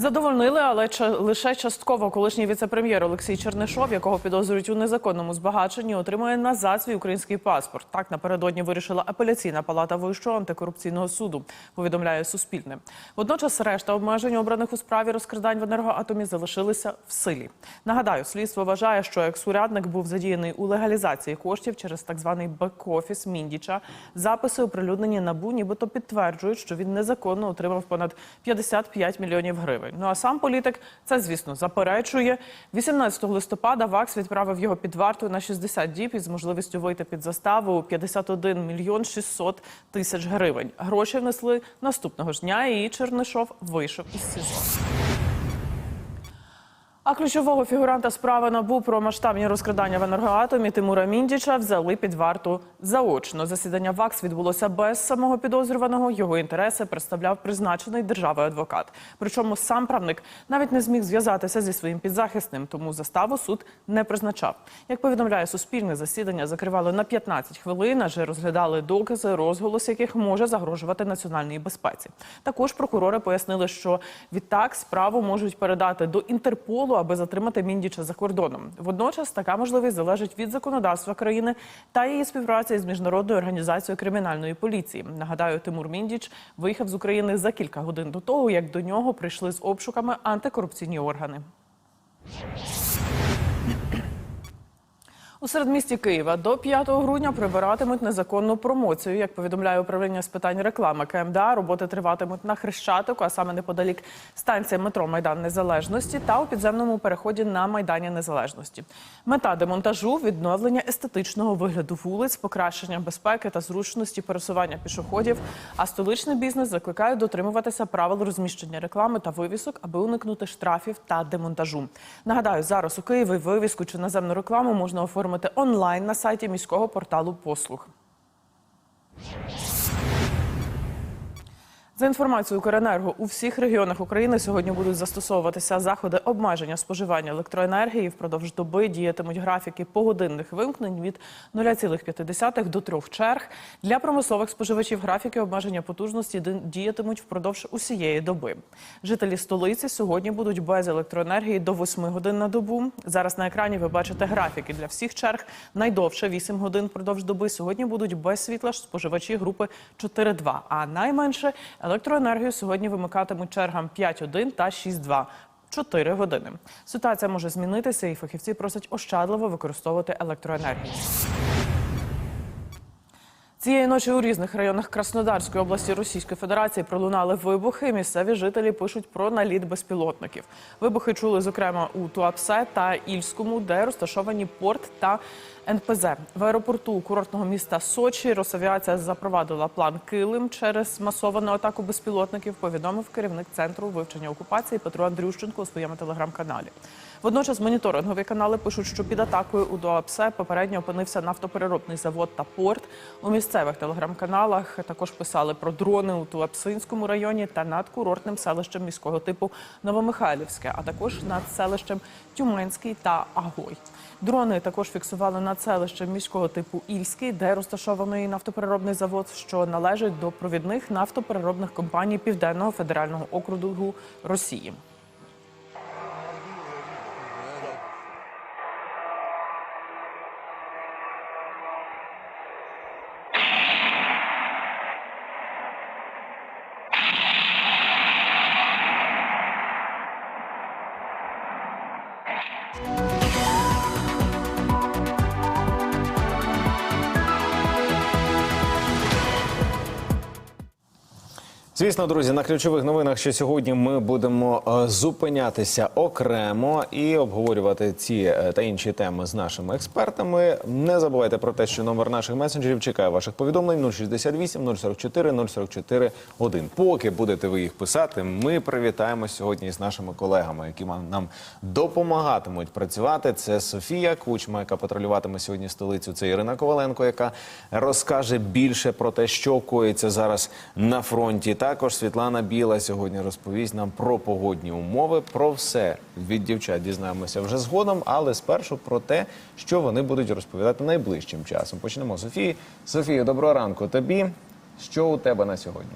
Задовольнили, але лише частково колишній віце-прем'єр Олексій Чернишов, якого підозрюють у незаконному збагаченні, отримує назад свій український паспорт. Так напередодні вирішила апеляційна палата Вищого антикорупційного суду. Повідомляє Суспільне. Водночас решта обмежень, обраних у справі розкрадань в енергоатомі, залишилися в силі. Нагадаю, слідство вважає, що екс-урядник був задіяний у легалізації коштів через так званий бек-офіс Міндіча. Записи оприлюднені набу, нібито підтверджують, що він незаконно отримав понад 55 мільйонів гривень. Ну а сам політик це, звісно, заперечує. 18 листопада ВАКС відправив його під варту на 60 діб із можливістю вийти під заставу у 51 мільйон 600 тисяч гривень. Гроші внесли наступного ж дня, і Чернишов вийшов із СІЗО. А ключового фігуранта справи НАБУ про масштабні розкрадання в енергоатомі Тимура Міндіча взяли під варту заочно. Засідання ВАКС відбулося без самого підозрюваного. Його інтереси представляв призначений державою адвокат. Причому сам правник навіть не зміг зв'язатися зі своїм підзахисним, тому заставу суд не призначав. Як повідомляє Суспільне, засідання закривали на 15 хвилин, адже розглядали докази, розголос яких може загрожувати національній безпеці. Також прокурори пояснили, що відтак справу можуть передати до Інтерполу, аби затримати Міндіча за кордоном. Водночас така можливість залежить від законодавства країни та її співпраці з міжнародною організацією кримінальної поліції. Нагадаю, Тимур Міндіч виїхав з України за кілька годин до того, як до нього прийшли з обшуками антикорупційні органи. У середмісті Києва до 5 грудня прибиратимуть незаконну промоцію. Як повідомляє управління з питань реклами КМДА, роботи триватимуть на Хрещатику, а саме неподалік станції метро Майдан Незалежності та у підземному переході на Майдані Незалежності. Мета демонтажу відновлення естетичного вигляду вулиць, покращення безпеки та зручності пересування пішоходів. А столичний бізнес закликає дотримуватися правил розміщення реклами та вивісок, аби уникнути штрафів та демонтажу. Нагадаю, зараз у Києві вивіску чи наземну рекламу можна оформити онлайн на сайті міського порталу послуг. За інформацією Укренерго, у всіх регіонах України сьогодні будуть застосовуватися заходи обмеження споживання електроенергії. Впродовж доби діятимуть графіки погодинних вимкнень від 0,5 до 3 черг. Для промислових споживачів графіки обмеження потужності діятимуть впродовж усієї доби. Жителі столиці сьогодні будуть без електроенергії до 8 годин на добу. Зараз на екрані ви бачите графіки для всіх черг. Найдовше 8 годин впродовж доби. Сьогодні будуть без світла споживачі групи 4.2, а найменше електроенергію сьогодні вимикатимуть чергам 5.1 та 6.2. 4 години. Ситуація може змінитися, і фахівці просять ощадливо використовувати електроенергію. Цієї ночі у різних районах Краснодарської області Російської Федерації пролунали вибухи. Місцеві жителі пишуть про наліт безпілотників. Вибухи чули зокрема у Туапсе та Ільському, де розташовані порт та НПЗ. В аеропорту курортного міста Сочі Росавіація запровадила план Килим через масовану атаку безпілотників. Повідомив керівник центру вивчення окупації Петро Андрющенко у своєму телеграм-каналі. Водночас моніторингові канали пишуть, що під атакою у Дуапсе попередньо опинився нафтопереробний завод та порт. У місцевих телеграм-каналах також писали про дрони у Туапсинському районі та над курортним селищем міського типу Новомихайлівське, а також над селищем Тюменський та Агой. Дрони також фіксували над селищем міського типу Ільський, де розташований нафтопереробний завод, що належить до провідних нафтопереробних компаній Південного федерального округу Росії. Звісно, друзі, на ключових новинах, що сьогодні ми будемо е, зупинятися окремо і обговорювати ці е, та інші теми з нашими експертами. Не забувайте про те, що номер наших месенджерів чекає ваших повідомлень 068 044 044 1. Поки будете ви їх писати, ми привітаємо сьогодні з нашими колегами, які нам допомагатимуть працювати. Це Софія Кучма, яка патрулюватиме сьогодні столицю. Це Ірина Коваленко, яка розкаже більше про те, що коїться зараз на фронті. Також Світлана Біла сьогодні розповість нам про погодні умови. Про все від дівчат дізнаємося вже згодом, але спершу про те, що вони будуть розповідати найближчим часом. Почнемо Софії. Софія, доброго ранку тобі. Що у тебе на сьогодні?